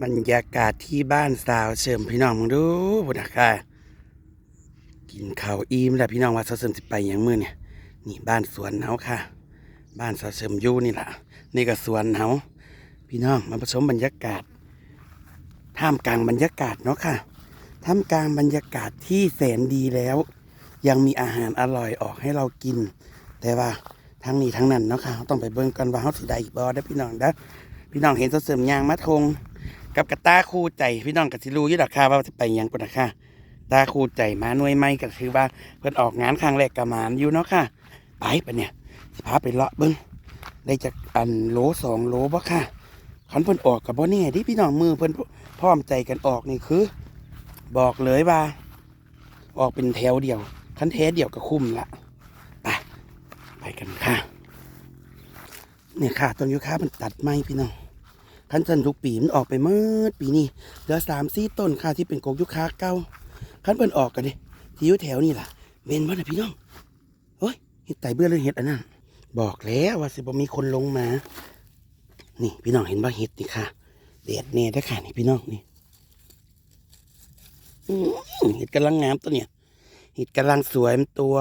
บรรยากาศที่บ้านสาวเสริมพี่น้องมึงดูบุญนะค่ะกินข้าวอิ่มแล้วพี่น้องว่าสาวเสริมสิไปอย่างมื้อเนี่ยนี่บ้านสวนเฮาค่ะ บ้านสาวเสริมอยู่นี่แหละนี่ก็สวนเฮาพี่น้องมาผสมบรรยากาศ ท่ามกลางบรรยากาศเนาะค่ะ ท่ามกลางบรรยากาศที่แสนดีแล้ว ยังมีอาหารอร่อยออกให้เรากิน แต่ว่าทั้งนี้ทั้งนั้นเนาะค่ะต้องไปเบิ่งกันว่าเฮาสิได้อีกบ่ได้พี่น้องเด้อพี่น้องเห็นสาวเสริมยางมาทง กับกระตาคู่ใจพี่น้องกับสิรูยี่ดอกค่ะว่าจะไปยังปุ่นนะค่ะตาคู่ใจมาหน่วยไม้ก็คือว่าเพิ่นออกงานครั้งแรกกับมานอยู่เนาะค่ะไปปะเนี่ยสิพาไปเลาะเบิ้งได้จากอันโหลสองโหลบ่ค่ะคันเพิ่นออกกับบ่แน่ดิพี่น้องมือเพิ่นพร้อมใจกันออกนี่คือ บอกเลยว่า ออกเป็นแถวเดียวคันแถวเดียวก็คุ้มละไปไปกันค่ะ เนี่ยค่ะต้นยูคามันตัดไม้พี่น้อง คันสันทุกปีมันออกไปเมื่อปีนี้เหลือสามสี่ต้นค่ะที่เป็นกกยุคาเก่าคันเพิ่นออกกันดิที่อยู่แถวนี่ล่ะเวนบ่น่ะพี่น้องโอ้ยเห็ดไตเบื่อเลยเห็ดอันนั้นบอกแล้วว่าสิบ่มีคนลงมา นี่พี่น้องเห็นบ่เห็ดนี่ค่ะเด็ดแน่ได้ค่ะนี่พี่น้องนี่เห็ดกำลังงามตัวเนี่ยเห็ดกำลังสวยตัว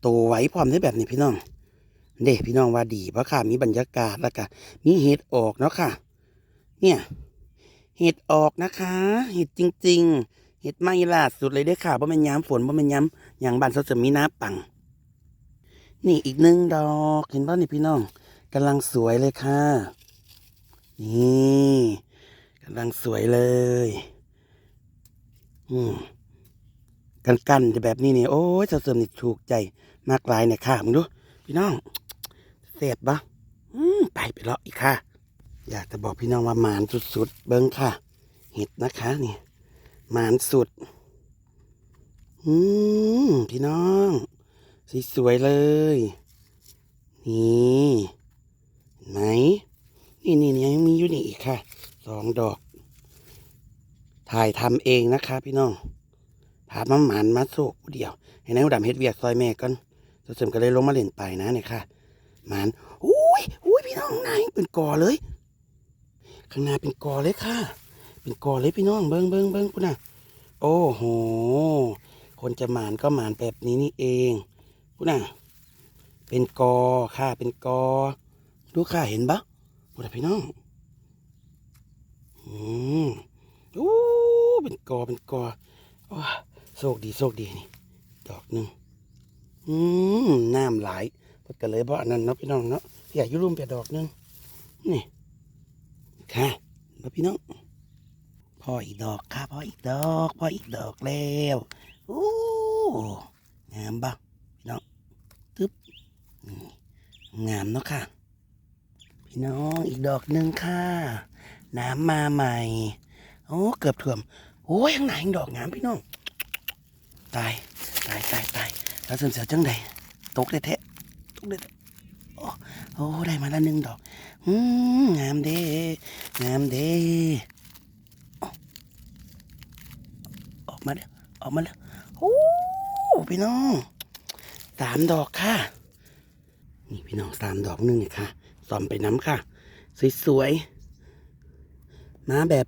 โตไหวพร้อมได้แบบนี้พี่น้องเด้พี่น้องว่าดีเพราะค่ะมีบรรยากาศแล้วก็มีเห็ดออกเนาะค่ะ เนี่ย เห็ดออกนะคะ เห็ดจริง ๆ เห็ดไม่ล่าสุดเลยได้อค่ะเพราะมันย้ำฝนเพราะมันย้ำอย่างบานเขาจะมีน้าปัง นี่อีกหนึ่งดอกเห็นป่ะนี่พี่น้องกำลังสวยเลยค่ะ นี่กำลังสวยเลย อืมกันกันๆจะแบบนี้นี่โอ้ยเสริมนี่ถูกใจมากลายเนี่ยค่ะมึงดู พี่น้องเสร็จปะอืมไปไปเลาะอีกค่ะ อยากจะบอกพี่น้องว่าหมานสุดๆ เบิ้งค่ะ เห็ดนะคะนี่หมานสุด อืมพี่น้องสสวยเลย นี่เห็นไหมนี่นี่นี่ยังมีอยู่นี่อีกค่ะสองดอก ถ่ายทำเองนะคะ พี่น้องพามาหมานมาโศกเดียว ให้นายอุดมเฮ็ดเวียกซอยแม่ก่อนเสริมก็เลยลงมาเล่นไปนะเนี่ยค่ะหมานอุ้ยอุ้ยพี่น้องนายเป็นก่อเลย ข้างหน้าเป็นกอเลยค่ะ เป็นกอเลยพี่น้องเบิ้งเบิ้งเบิ้งพุ่นน่ะ โอ้โห คนจะหมานก็หมานแบบนี้นี่เองพุ่นน่ะ เป็นกอค่ะ เป็นกอ ดูค่ะเห็นปะพุ่นน่ะพี่น้อง อืมโอ้เป็นกอ เป็นกอโอ้โชคดีโชคดีนี่ ดอกหนึ่งอืมน้ำหลายเพิ่นก็เลยบ่อันนั้นเนาะพี่น้องเนาะพี่อยากอยุ่รุ่มเปียดอกหนึงนี่ ค่ะมาพี่น้องพ่ออีกดอกค่ะพ่ออีกดอกพ่ออีกดอกแล้วโอ้งามบ้าพี่น้องตึ๊บงามเนาะค่ะ พี่น้องอีกดอกหนึ่งค่ะ น้ำมาใหม่โอ้เกือบท่วมโอ้ยข้างในยังดอกงามพี่น้องตายตายตายตายแล้วส่วนเสียวจังใดตกได้แท้ตกได้ โอ้โอ้ได้มาล้หนึ่งดอกอืมงามเด้งามเด้ออกอกมาแล้วออกมาแล้วโอ้พี่น้องสามดอกค่ะ นี่พี่น้องสามดอกหนึงเนี่ยค่ะซ่อมไปน้ำค่ะ สวยๆมาแบบ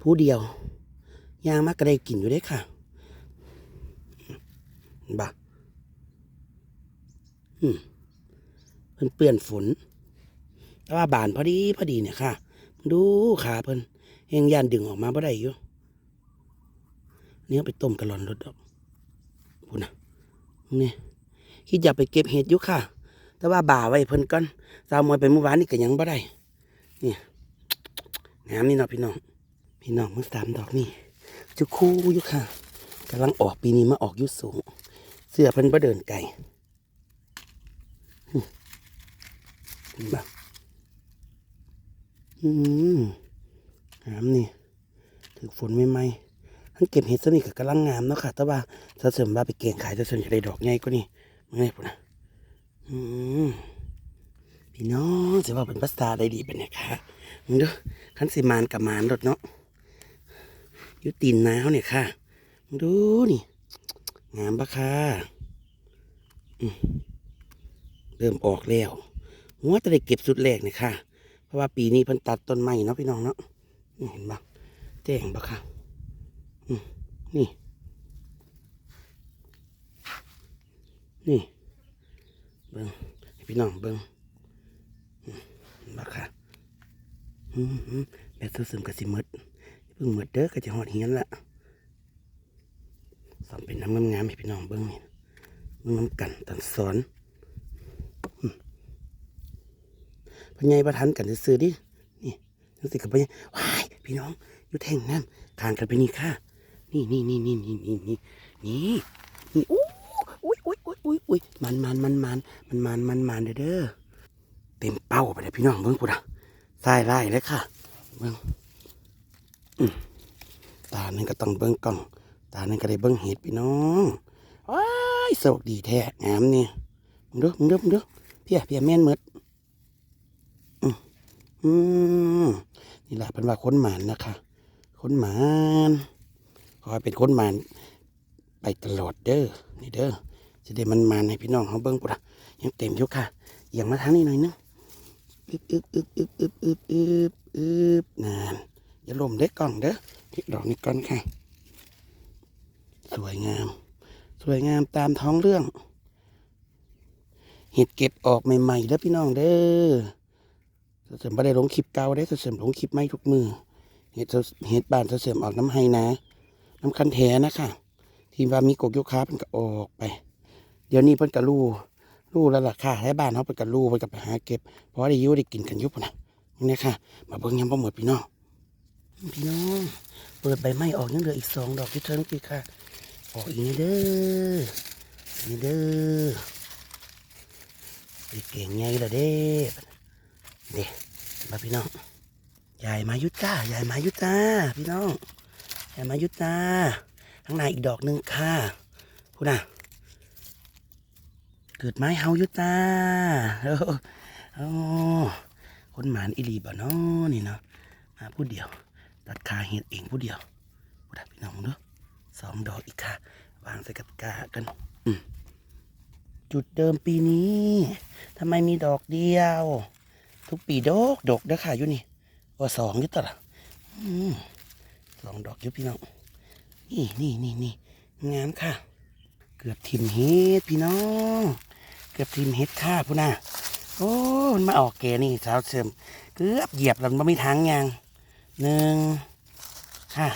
ผู้เดียวยางมากก็ได้กินอยู่ได้ค่ะบ่าอืม พิ่นเปื้อนฝน แต่ว่าบานพอดีพอดีเนี่ยค่ะ ดูขาเพิ่นเฮงยานดึงออกมาบ่ได้อยู่เนี่ยเอาไปต้มกะหล่อนรถดอกพูดนะนี่คิดอยากไปเก็บเห็ดอยู่ค่ะ แต่ว่าบ่าไว้เพิ่นก่อนสาวมวยไปเมื่อวานนี่ก็ยังบ่ได้นี่ยงามนี่เนาะพี่น้อง พี่น้องมันสามดอกนี่จุคู่อยู่ค่ะกำลังออกปีนี้มาออกยุสูง เสื้อเพิ่นบ่เดินไกลหึเห็น บ่อืมงามนี่ถือฝนไม่ไหมทั้งเก็บเห็ดซะนี่ก็กำลังงามเนาะค่ะ แต่ว่าถ้าเสริมว่าไปเก่งขายจะเสริมจะได้ดอกใหญ่กว่านี่มึงไงพุ่นนะอืมพี่น้องจะว่าเป็นภาษาได้ดีเป็นไงคะมึงดูขันสิมานกับมานรถเนาะยุตีนน้าวเนี่ยค่ะมึงดูนี่ งามปะค่ะเริ่มออกแล้ว หัวจะได้เก็บสุดแรกเนี่ยค่ะ เพราะว่าปีนี้เพิ่นตัดต้นไม้เนาะพี่น้องเนาะเห็นบ่แจ้งบ่ค่ะอืมนี่ นี่ เบิ่งพี่น้องเบิ่งอืมเห็นบ่ค่ะอืมอืมแบบซึมๆก็สิมดเพิ่งหมดเด้อก็จะหอดเฮียนละสอนเป็นน้ำงามๆให้พี่น้องเบิ่งนี่เบิ่งน้ำกันตอนสอนอืม พญายประทันกันซื้อดินี่จังสิกับพญายว้ายพี่น้องอยู่แท่งน้ำทางกันไปนี่ค่ะ นี่นี่นี่นี่นี่นี่นี่นี่นี่อู้อุ้ยอุ้ยอุ้ยอุ้ยอุ้ยมันมันมันมันมันมันมันมันเด้อเด้อเต็มเป้าไปเลยพี่น้องเบิ้งกูนะใส่ไล่เลยค่ะเบิ้งอืมตาหนึ่งก็ต้องเบิ้งกล้อง ตาหนึ่งก็ได้เบิ้งเห็ดพี่น้องว้ายโชคดีแท้งามนี่มึงเด้อมึงเด้อมึงเด้อเพียเพียแม่นหมด อืมนี่แหละเป็นว่าค้นหมานนะคะค้นหมานขอให้เป็นค้นหมานไปตลอดเด้อนี่เด้อจะได้มันมานให้พี่น้องเขาเบิ้งปุ๊ะยังเต็มอยู่ค่ะเอียงมาทางนี้หน่อยนึงอึบอึบอึบอึบอึบอึบอึบอึบนานอย่าลมเด้กล้องเด้อพลิกดอกนี้ก่อนค่ะ สวยงาม สวยงามตามท้องเรื่อง เห็ดเก็บออกใหม่ๆแล้วพี่น้องเด้อ เสริมบ่ได้ลงคลิปเก่าได้เสริมลงคลิปใหม่ทุกมือเห็ดเห็ดบานเสริมออกน้ำไห้นะ น้ำคันแท้นะค่ะ ที่ว่ามีกกยกค้าเป็นก็ออกไป เดี๋ยวนี้เพิ่นก็รู้รู้แล้วล่ะค่ะให้บ้านเขาเพิ่นกรู้เพิ่นก็ไปหาเก็บเพราะได้ยุ่ได้กินกันยุบนะนี่ค่ะ มาเบิ่งยังบ่หมดพี่น้องพี่น้องเปิดใบไม้ออกยังเหลืออีกสองดอกที่เทิงปีค่ะออกอีกนี่เด้อนี่เด้อไปเก่งไงล่ะเด้ เด็มาพี่น้องยายมายุจ้ายายมายุจ้าพี่น้องยายมายุจ้าข้างในอีกดอกหนึ่งค่ะพูดนะเกิดไม้เฮายุจ้าโอ้คนหมานอิลีบ่เนาะนี่เนาะมาผู้เดียว ตัดขาเห็ดเองผู้เดียวพูดนะพี่น้องเนาะสองดอกอีกค่ะ วางใส่กับกากัน อืมจุดเดิมปีนี้ทำไมมีดอกเดียว ทุกปีดอกดอกเด้อค่ะอยู่นี่ว่าสองยุตละอสองดอกยู่พี่น้อง นี่นี่นี่นี่งามค่ะ เกือบทิมเฮ็ดพี่น้อง เกือบทิมเฮ็ดค่ะพูน่ะโอ้มันมาออกแกนี่สาวเสริมเกือบเหยียบแล้วมันไม่ทางยางหนึ่งค่ะ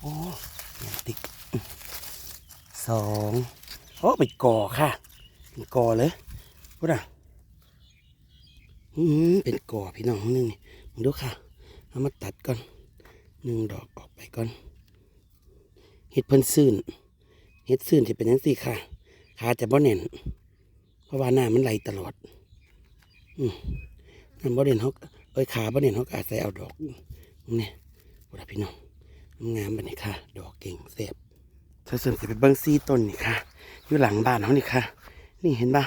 โอ้ยังติดสองโอ้เป็นก่อค่ะเป็นก่อเลยพูดอะอืม เป็นก่อพี่น้องนึงนี่มึงดูค่ะเอามาตัดก่อนหนึ่งดอกออกไปก่อนเห็ดเพิ่นซื่นเห็ดซื่นจะเป็นยังสี่ค่ะขาจะบ่แน่น เพราะว่าหน้ามันไหลตลอด อืมน้ำบ่เด่นเขาเอ้ยขาบ่เด่นเขาก็อาศัยเอาดอกนี่บุรพี่น้องงามบันนี้ค่ะ ดอกเก่งแซ่บเธอเสริมจะไปเบิ้งซีต้นนี่ค่ะ อยู่หลังบ้านเขานี่ค่ะ นี่เห็นปะ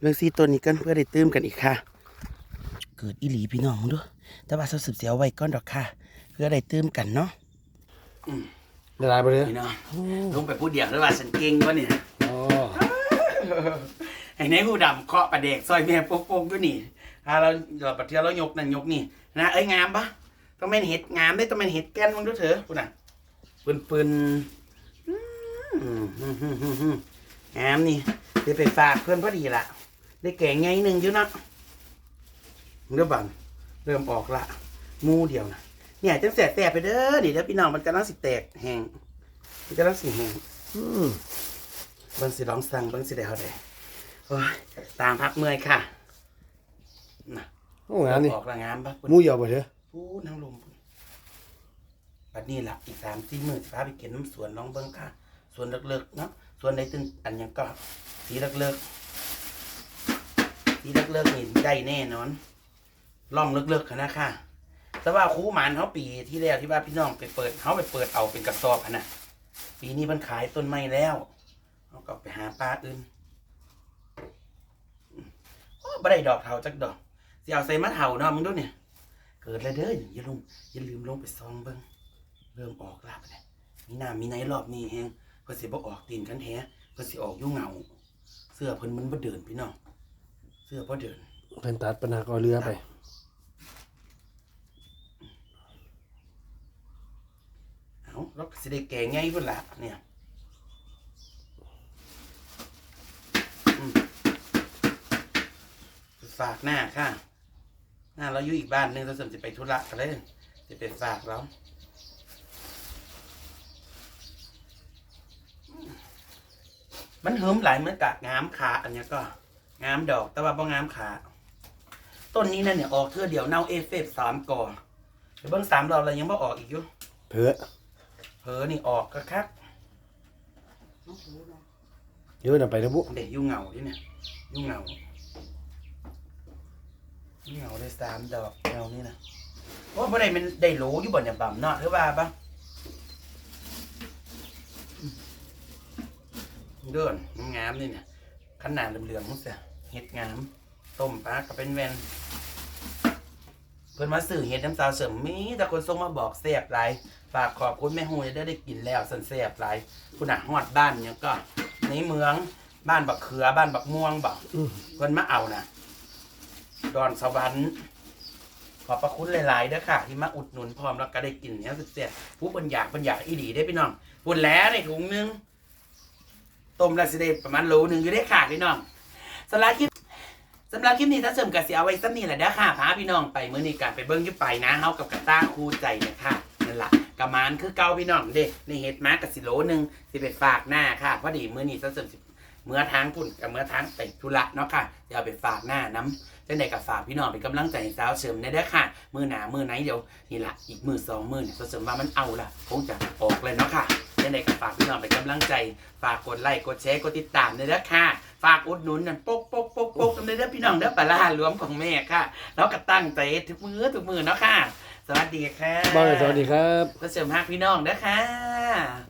เบิ้งซีต้นนี้กันเพื่อได้ตื้มกันอีกค่ะ เกิดอีหลีพี่น้องมึงดูแต่ว่าสืบเสียวไว้ก้อนดอกค่ะ เพื่อได้ตื้มกันเนาะละลายไปเลยพี่น้องลงไปพูดเดียวแล้วว่าฉันเก่งวะเนี่ยอ๋อไอ้ในหูดำเคาะประเด็กซอยแม่โป่งๆด้วยนี่ถ้าเราเราปะเทือเรายกนั่นยกนี่นะเอ้ยงามปะต้องเป็นเห็ดงามได้ต้องเป็นเห็ดแก้นมึงดูเถอะพูดน่ะปืนปืนๆอืมอืมอืมอืมอืมงามนี่เดี๋ยวไปฝากเพื่อนพอดีละได้แก่ไงหนึ่งอยู่เนาะ เริ่มบังเริ่มออกละหมูเดียวนะเนี่ยจังแสบแตกไปเด้อเดี๋ยวพี่น้องมันกำลังสิแตกแห้งมันกำลังสิแห้งอืมเบิ้งสิร้องสั่งเบิ้งสิได้เท่าใดโอ้ยตามพักเมื่อยค่ะน่ะโอ้งามนี่ออกละงามปะหมูเหยาวไปเลยพูดนั่งลมพุ่นบัดนี้ล่ะอีกสามสี่มื้อสิพาไปเก็บน้ำสวนน้องเบิ้งค่ะสวนเลิกๆเนาะสวนใดตึงอันหยังก็สีเลิกๆสีเลิกๆนี่ได้แน่นอน ล่องเลิกๆค่ะนะค่ะ แต่ว่าคูหมานเขาปีที่แล้วที่ว่าพี่น้องไปเปิดเขาไปเปิดเอาเป็นกระสอบนะปีนี้มันขายต้นไม้แล้วเขาก็ไปหาปลาอื่นโอ้บ่ได้ดอกเทาจักดอกสิเอาใส่มะเทาเนาะมึงดูเนี่ย เกิดแล้วเด้ออย่าลืมอย่าลืมลงไปซองเบิ่งเริ่มออกลาบเลยมีหน้ามีไหนรอบนี้แฮงเพื่อสิบ่ออกตีนกันแท้เพื่อสิออกยู่งเงา เสื้อเพิ่นมันบ่เดินพี่น้องเสื้อบ่เดิน เต็นตัดปนากอาเรือไป เอาราก็สิได้แก่ง่ายพุ่นละเนี่ยฝากหน้าค่ะ หน้าเราอยู่อีกบ้านนึงเราสริมจะไปธุระกันเลยจะไปฝากเรามมันเหิมหลายเหมือนกะงามขาอันนี้ก็ งามดอกแต่ว่าบ่งามขา ต้นนี้นั่นเนี่ยออกเทื่อเดียวเน่าเอฟเฟสามก่อเดี๋ยวเบิ้งสามดอกเรายังไม่ออกอีกอยู่เพื่อเผลอนี่ออกก็คักเยอะน่ะไปนะบุเด็กยุ่งเหงาดิเนี่ยยุ่งเหงายุ่งเหงาได้สามดอกเงานี่นะว่าบ่ได้มันได้โหลอยู่บ่เนี่ยบ่ำเนาะหรือว่าปะเดินงามๆนี่เนี่ยขนาดเหลืองๆมั้งเสียเห็ดงาม ต้มปลาก็เป็นแวน เพิ่นมาสื่อเห็ดน้ำตาเสริมมีแต่คนส่งมาบอกเสียบไรฝากขอบคุณแม่ฮูได้ได้กินแล้วสันเสียบไรคุณอะฮอดบ้านเนี่ยก็ในเมืองบ้านบักเขือบ้านบักม่วงบักเพิ่นมาเอานะดอนสวรรค์ขอบพระคุณหลายๆเด้อค่ะ ที่มาอุดหนุนพร้อมแล้วก็ได้กินเนี่ยสุดเสียผู้บรรยากบรรยากอีหลีได้พี่น้องพูดแล้วในถุงนึงต้มแล้วสิได้ประมาณโลหนึงอยู่ได้อค่ะพี่น้องสำหรับคลิป สำหรับคลิปนี้ถ้าเสริมกสิเอาไว้สักนี่แหละเด้อค่ะพาพี่น้องไปมื้อนี้กันไปเบิ้งยุบไปนะเฮากับกระต้าคู่ใจเนี่ยค่ะนั่นล่ะกระมานคือเก่าพี่น้องเด้ในเฮ็ดมากกับสิโลหนึงสิไปฝากหน้าค่ะพอดีมื้อนี้ถ้าเสริมสิเมื่อทางพุ่นกับเมื่อทางไปธุระเนาะค่ะเดี๋ยวเอาไปฝากหน้าน้ำจังไดกับฝากพี่น้องเป็นกำลังใจสาวเสริมในเด้อค่ะ มือหนามือไหนเดี๋ยวนี่ละอีกมือสองมือเนี่ยเสริมว่ามันเอาล่ะ คงจะออกเลยเนาะค่ะ จังไดกับฝากพี่น้องเป็นกำลังใจ ฝากกดไลค์กดแชร์กดติดตามในเด้อค่ะ ฝากอุดหนุนนั่นปกปกปกปกกในเด้อพี่น้องเด้อปลาร้ารวมของแม่ค่ะ แล้วก็ตั้งใจทุกมือทุกมือเนาะค่ะ สวัสดีค่ะบ้านสวัสดีครับ ก็เสริมฮักพี่น้องนะค่ะ